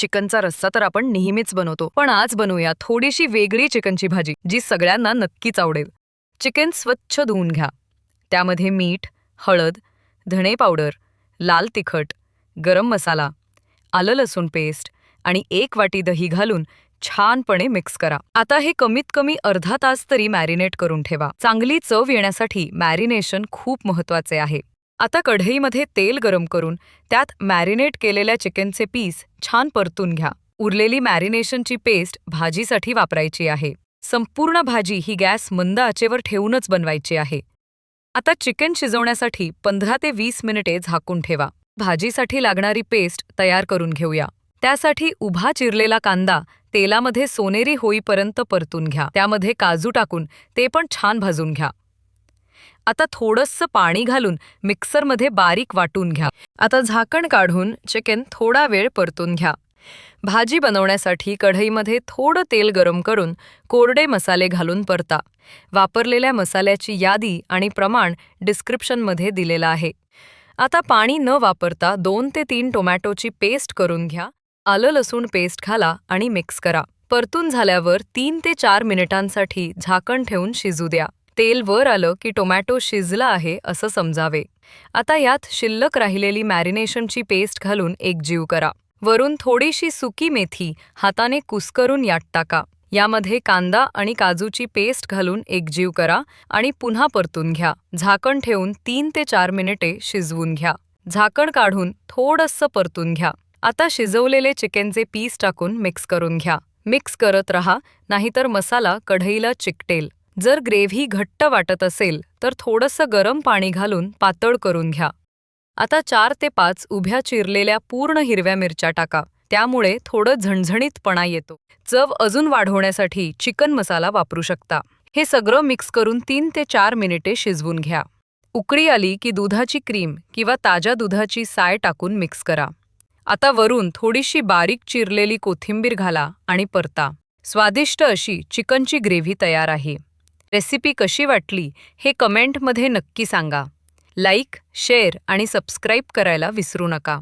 चिकनचा रस्सा तर आपण नेहमीच बनवतो. पण आज बनवूया थोडीशी वेगळी चिकनची भाजी जी सगळ्यांना नक्कीच आवडेल. चिकन स्वच्छ धुवून घ्या. त्यामध्ये मीठ हळद धणे पावडर लाल तिखट गरम मसाला आलं लसूण पेस्ट आणि एक वाटी दही घालून छानपणे मिक्स करा. आता हे कमीत कमी अर्धा तास तरी मॅरिनेट करून ठेवा. चांगली चव येण्यासाठी मॅरिनेशन खूप महत्त्वाचे आहे. आता कढईमध्ये तेल गरम करून त्यात मॅरिनेट केलेल्या चिकनचे पीस छान परतून घ्या. उरलेली मॅरिनेशनची पेस्ट भाजीसाठी वापरायची आहे. संपूर्ण भाजी ही गॅस मंद आचेवर ठेवूनच बनवायची आहे. आता चिकन शिजवण्यासाठी पंधरा ते वीस मिनिटे झाकून ठेवा. भाजीसाठी लागणारी पेस्ट तयार करून घेऊया. त्यासाठी उभा चिरलेला कांदा तेलामध्ये सोनेरी होईपर्यंत परतून घ्या. त्यामध्ये काजू टाकून ते पण छान भाजून घ्या. आता थोडंसं पाणी घालून मिक्सरमध्ये बारीक वाटून घ्या. आता झाकण काढून चिकन थोडा वेळ परतून घ्या. भाजी बनवण्यासाठी कढईमध्ये थोडं तेल गरम करून कोरडे मसाले घालून परता. वापरलेल्या मसाल्याची यादी आणि प्रमाण डिस्क्रिप्शनमध्ये दिलेलं आहे. आता पाणी न वापरता दोन ते तीन टोमॅटोची पेस्ट करून घ्या. आलं लसूण पेस्ट घाला आणि मिक्स करा. परतून झाल्यावर तीन ते चार मिनिटांसाठी झाकण ठेवून शिजू द्या. तेल वर आलं की टोमॅटो शिजला आहे असं समजावे. आता यात शिल्लक राहिलेली मॅरिनेशनची पेस्ट घालून एकजीव करा. वरून थोडीशी सुकी मेथी हाताने कुस्करून यात टाका. यामध्ये कांदा आणि काजूची पेस्ट घालून एकजीव करा आणि पुन्हा परतून घ्या. झाकण ठेवून तीन ते चार मिनिटे शिजवून घ्या. झाकण काढून थोडंसं परतून घ्या. आता शिजवलेले चिकनचे पीस टाकून मिक्स करून घ्या. मिक्स करत रहा नाहीतर मसाला कढईला चिकटेल. जर ग्रेव्ही घट्ट वाटत असेल तर थोडंसं गरम पाणी घालून पातळ करून घ्या. आता चार ते पाच उभ्या चिरलेल्या पूर्ण हिरव्या मिरच्या टाका त्यामुळे थोडं झणझणीतपणा येतो. चव अजून वाढवण्यासाठी चिकन मसाला वापरू शकता. हे सगळं मिक्स करून तीन ते चार मिनिटे शिजवून घ्या. उकळी आली की दुधाची क्रीम किंवा ताज्या दुधाची साय टाकून मिक्स करा. आता वरून थोडीशी बारीक चिरलेली कोथिंबीर घाला आणि परता. स्वादिष्ट अशी चिकनची ग्रेव्ही तयार आहे. रेसिपी कशी वाटली हे कमेंटमध्ये नक्की सांगा. लाईक शेअर आणि सबस्क्राईब करायला विसरू नका.